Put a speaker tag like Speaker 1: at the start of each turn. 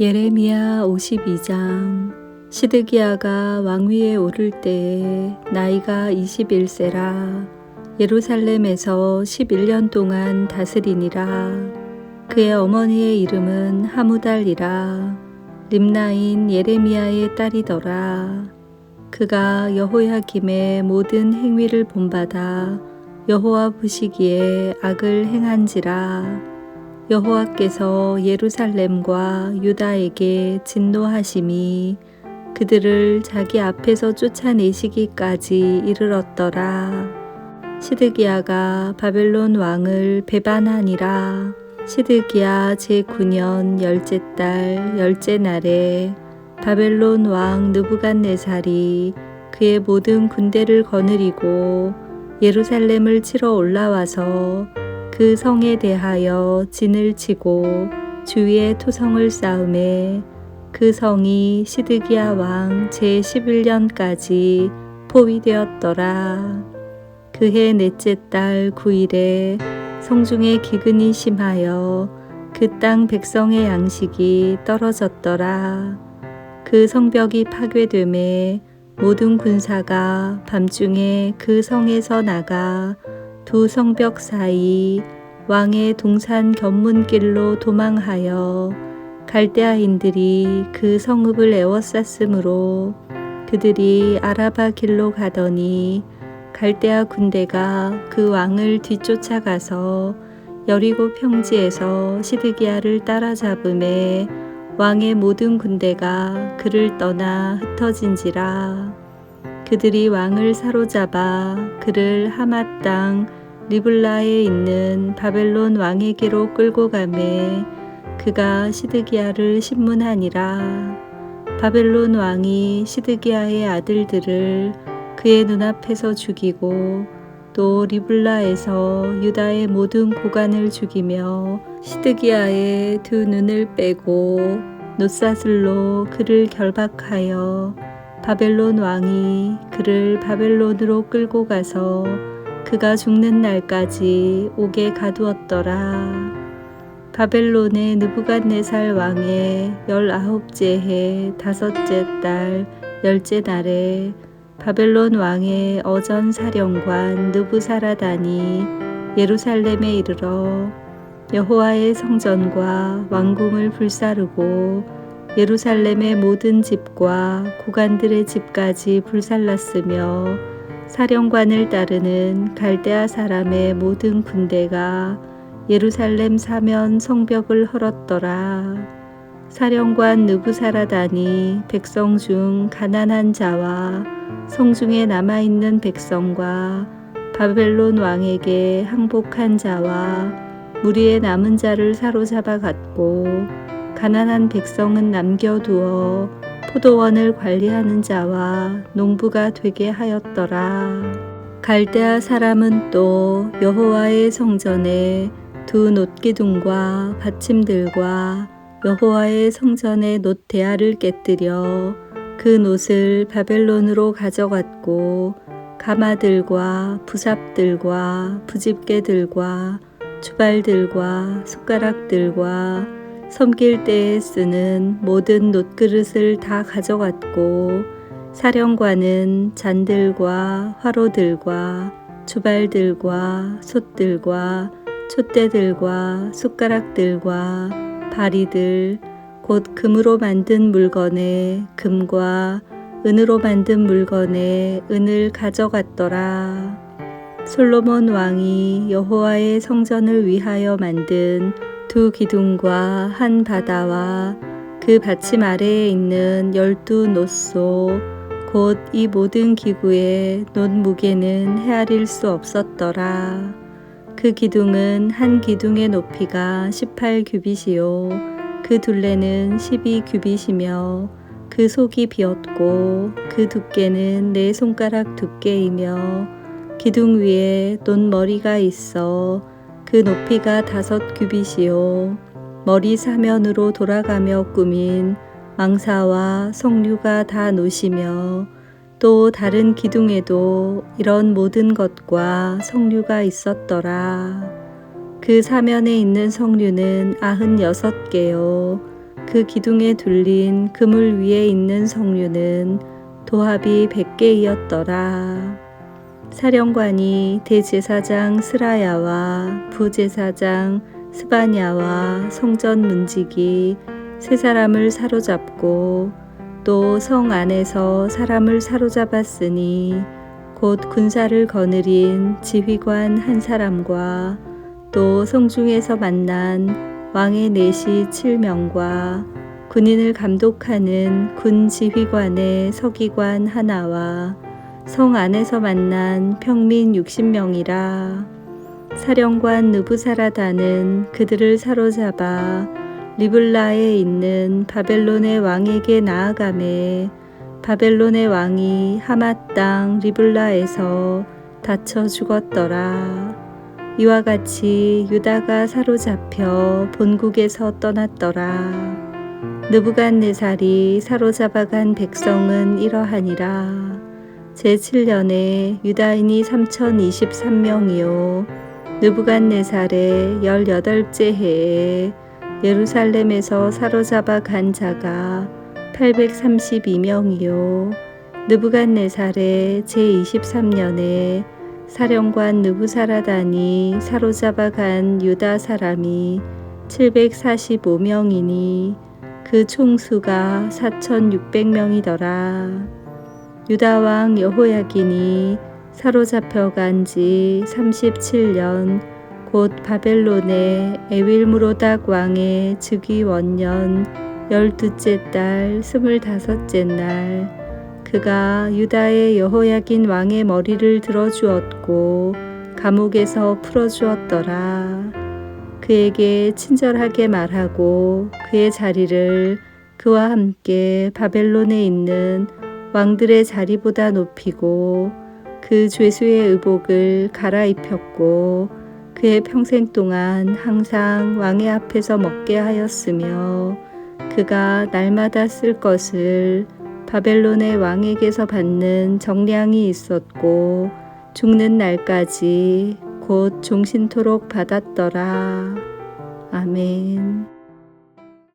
Speaker 1: 예레미야 52장 시드기야가 왕위에 오를 때에 나이가 21세라 예루살렘에서 11년 동안 다스리니라. 그의 어머니의 이름은 하무달이라. 림나인 예레미야의 딸이더라. 그가 여호야김의 모든 행위를 본받아 여호와 보시기에 악을 행한지라 여호와께서 예루살렘과 유다에게 진노하심이 그들을 자기 앞에서 쫓아내시기까지 이르렀더라. 시드기야가 바벨론 왕을 배반하니라. 시드기야 제9년 열째 달 열째 날에 바벨론 왕 느부갓네살이 그의 모든 군대를 거느리고 예루살렘을 치러 올라와서 그 성에 대하여 진을 치고 주위에 토성을 쌓음에 그 성이 시드기야 왕 제11년까지 포위되었더라. 그해 넷째 달 9일에 성중에 기근이 심하여 그 땅 백성의 양식이 떨어졌더라. 그 성벽이 파괴됨에 모든 군사가 밤중에 그 성에서 나가 두 성벽 사이 왕의 동산 견문길로 도망하여 갈대아인들이 그 성읍을 에워쌌으므로 그들이 아라바 길로 가더니 갈대아 군대가 그 왕을 뒤쫓아가서 여리고 평지에서 시드기야를 따라잡음에 왕의 모든 군대가 그를 떠나 흩어진지라 그들이 왕을 사로잡아 그를 하맛 땅 리블라에 있는 바벨론 왕에게로 끌고 가매 그가 시드기야를 신문하니라. 바벨론 왕이 시드기야의 아들들을 그의 눈앞에서 죽이고 또 리블라에서 유다의 모든 고관을 죽이며 시드기야의 두 눈을 빼고 노사슬로 그를 결박하여 바벨론 왕이 그를 바벨론으로 끌고 가서 그가 죽는 날까지 옥에 가두었더라. 바벨론의 느부갓네살 왕의 열아홉째 해 다섯째 달 열째 날에 바벨론 왕의 어전 사령관 느부사라단이 예루살렘에 이르러 여호와의 성전과 왕궁을 불사르고 예루살렘의 모든 집과 고관들의 집까지 불살랐으며 사령관을 따르는 갈대아 사람의 모든 군대가 예루살렘 사면 성벽을 헐었더라. 사령관 느부사라단이 백성 중 가난한 자와 성중에 남아있는 백성과 바벨론 왕에게 항복한 자와 무리의 남은 자를 사로잡아 갔고 가난한 백성은 남겨두어 포도원을 관리하는 자와 농부가 되게 하였더라. 갈대아 사람은 또 여호와의 성전에 두 놋기둥과 받침들과 여호와의 성전의 놋 대야를 깨뜨려 그 놋을 바벨론으로 가져갔고 가마들과 부삽들과 부집개들과 주발들과 숟가락들과 섬길 때에 쓰는 모든 놋그릇을 다 가져갔고 사령관은 잔들과 화로들과 주발들과 솥들과 촛대들과 숟가락들과 바리들 곧 금으로 만든 물건에 금과 은으로 만든 물건에 은을 가져갔더라. 솔로몬 왕이 여호와의 성전을 위하여 만든 두 기둥과 한 바다와 그 받침 아래에 있는 열두 노소 곧 이 모든 기구의 놋 무게는 헤아릴 수 없었더라. 그 기둥은 한 기둥의 높이가 18규빗이요 그 둘레는 12규빗이며 그 속이 비었고 그 두께는 네 손가락 두께이며 기둥 위에 놋머리가 있어 그 높이가 다섯 규빗이요 머리 사면으로 돌아가며 꾸민 망사와 석류가 다 노시며 또 다른 기둥에도 이런 모든 것과 석류가 있었더라. 그 사면에 있는 석류는 아흔 여섯 개요. 그 기둥에 둘린 그물 위에 있는 성류는 도합이 백개이었더라 사령관이 대제사장 스라야와 부제사장 스바냐와 성전 문직이 세 사람을 사로잡고 또 성 안에서 사람을 사로잡았으니 곧 군사를 거느린 지휘관 한 사람과 또 성중에서 만난 왕의 내시 7명과 군인을 감독하는 군 지휘관의 서기관 하나와 성 안에서 만난 평민 60명이라 사령관 느부사라다는 그들을 사로잡아 리블라에 있는 바벨론의 왕에게 나아가매 바벨론의 왕이 하맛 땅 리블라에서 다쳐 죽었더라. 이와 같이 유다가 사로잡혀 본국에서 떠났더라. 느부갓네살이 사로잡아간 백성은 이러하니라. 제7년에 유다인이 3023명이요. 느부갓네살의 18째 해에 예루살렘에서 사로잡아 간 자가 832명이요. 느부갓네살의 제23년에 사령관 느부사라단이 사로잡아 간 유다 사람이 745명이니 그 총수가 4,600명이더라. 유다 왕 여호야긴이 사로잡혀 간 지 37년 곧 바벨론의 에윌무로닥 왕의 즉위 원년 열두째 달 스물다섯째 날 그가 유다의 여호야긴 왕의 머리를 들어 주었고 감옥에서 풀어 주었더라. 그에게 친절하게 말하고 그의 자리를 그와 함께 바벨론에 있는 왕들의 자리보다 높이고 그 죄수의 의복을 갈아입혔고 그의 평생 동안 항상 왕의 앞에서 먹게 하였으며 그가 날마다 쓸 것을 바벨론의 왕에게서 받는 정량이 있었고 죽는 날까지 곧 종신토록 받았더라. 아멘.